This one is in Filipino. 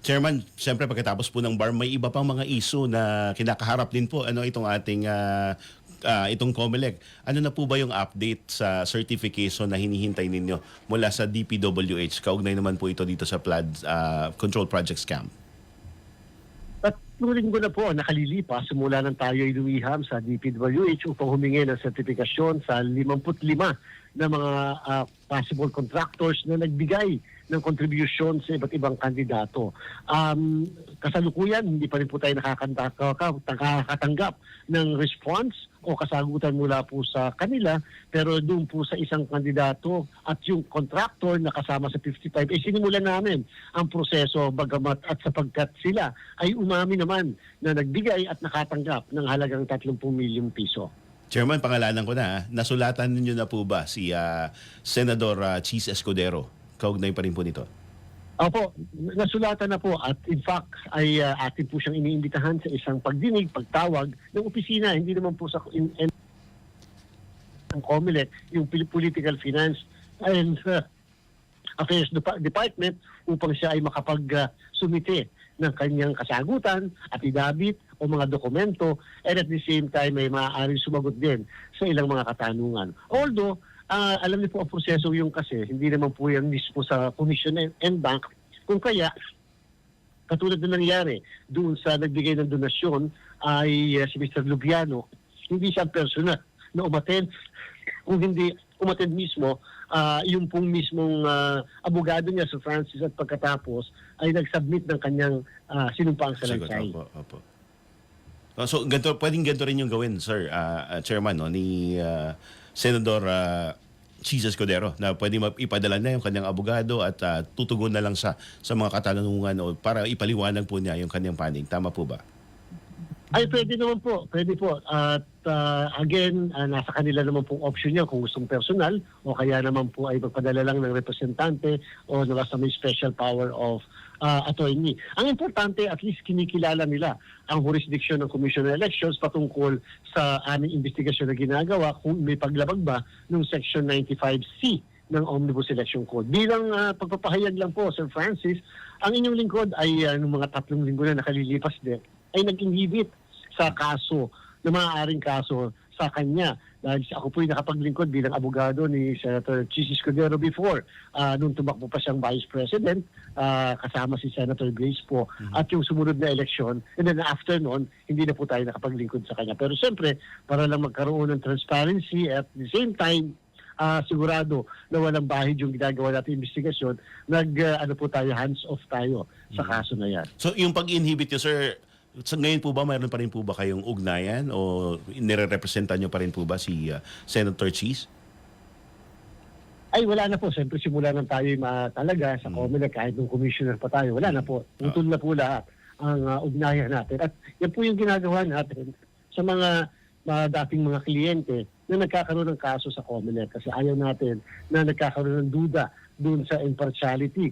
Chairman, siyempre pagkatapos po ng bar, may iba pang mga issue na kinakaharap din po ano itong ating ah, ah, itong COMELEC. Ano na po ba yung update sa certification na hinihintay ninyo mula sa DPWH? Kaugnay naman po ito dito sa flood ah, control project scam. Tatlong linggo na po nakalilipas simula nang tayo ay lumiham sa DPWH upang humingi ng sertifikasyon sa 55 na mga ah, possible contractors na nagbigay ng contribution sa iba't ibang kandidato. Um, kasalukuyan, hindi pa rin po tayo nakakatanggap ng response o kasagutan mula po sa kanila pero doon po sa isang kandidato at yung contractor na kasama sa 55 eh sinimulan namin ang proseso bagamat at sapagkat sila ay umami naman na nagbigay at nakatanggap ng halagang 30 milyong piso. Chairman, pangalanan ko na, nasulatan ninyo na po ba si ah, Senador ah, Cheese Escudero? Kaugnay pa rin po nito. Opo, nasulatan na po at in fact ay uh, atin po siyang iniimbitahan sa isang pagdinig, pagtawag ng opisina, hindi naman po sa in, in, ang COMELEC, yung Political Finance and uh, Affairs Dep- Department upang siya ay makapag-sumite ng kanyang kasagutan, affidavit o mga dokumento and at the same time may maaaring sumagot din sa ilang mga katanungan. Although, ah, alam niyo po ang proseso yung kasi, hindi naman po yan mismo sa Commission and Bank. Kung kaya, katulad na nangyari doon sa nagbigay ng donasyon ay uh, si Mr. Lubiano, hindi siya personal na umaten. Kung hindi umaten mismo, ah, yung pong mismong ah, abogado niya sa Francis at pagkatapos ay nag-submit ng kanyang uh, sinumpaang salaysay. opo, opo. Oh, So, ganito, pwedeng ganito rin yung gawin, sir, ah, chairman, no, ni ah, Senador uh, Cheese Escudero na pwede ipadala na yung kanyang abogado at ah, tutugon na lang sa sa mga katanungan o para ipaliwanag po niya yung kanyang panig. Tama po ba? Ay, pwede naman po. Pwede po. At ah, again, ah, nasa kanila naman pong option niya kung gustong personal o kaya naman po ay magpadala lang ng representante o nasa may special power of ah, attorney. Ang importante, at least kinikilala nila ang jurisdiction ng Commission on Elections patungkol sa aming investigasyon na ginagawa kung may paglabag ba ng Section 95C ng Omnibus Election Code. Bilang ah, pagpapahayag lang po, Sir Francis, ang inyong lingkod ay uh, nung mga tatlong linggo na nakalilipas din, ay nag-inhibit sa kaso, na maaaring kaso sa kanya. Dahil ako po'y nakapaglingkod bilang abogado ni Senator Chis Escudero before ah, nung tumakbo pa siyang Vice President ah, kasama si Senator Grace po. At yung sumunod na eleksyon and then after noon hindi na po tayo nakapaglingkod sa kanya. Pero siyempre para lang magkaroon ng transparency at the same time ah, sigurado na walang bahid yung ginagawa natin investigasyon nag ah, ano po tayo hands off tayo sa kaso na yan. So, yung pag-inhibit niyo, sir, sa ngayon po ba, mayroon pa rin po ba kayong ugnayan o nire-representan niyo pa rin po ba si ah, Senator Cheese? Ay, wala na po. Siyempre, simula nang tayo talaga sa COMELEC, kahit nung commissioner pa tayo, wala na po. Utol na po lahat ang uh, ugnayan natin. At yan po yung ginagawa natin sa mga mga dating mga kliyente na nagkakaroon ng kaso sa COMELEC kasi ayaw natin na nagkakaroon ng duda doon sa impartiality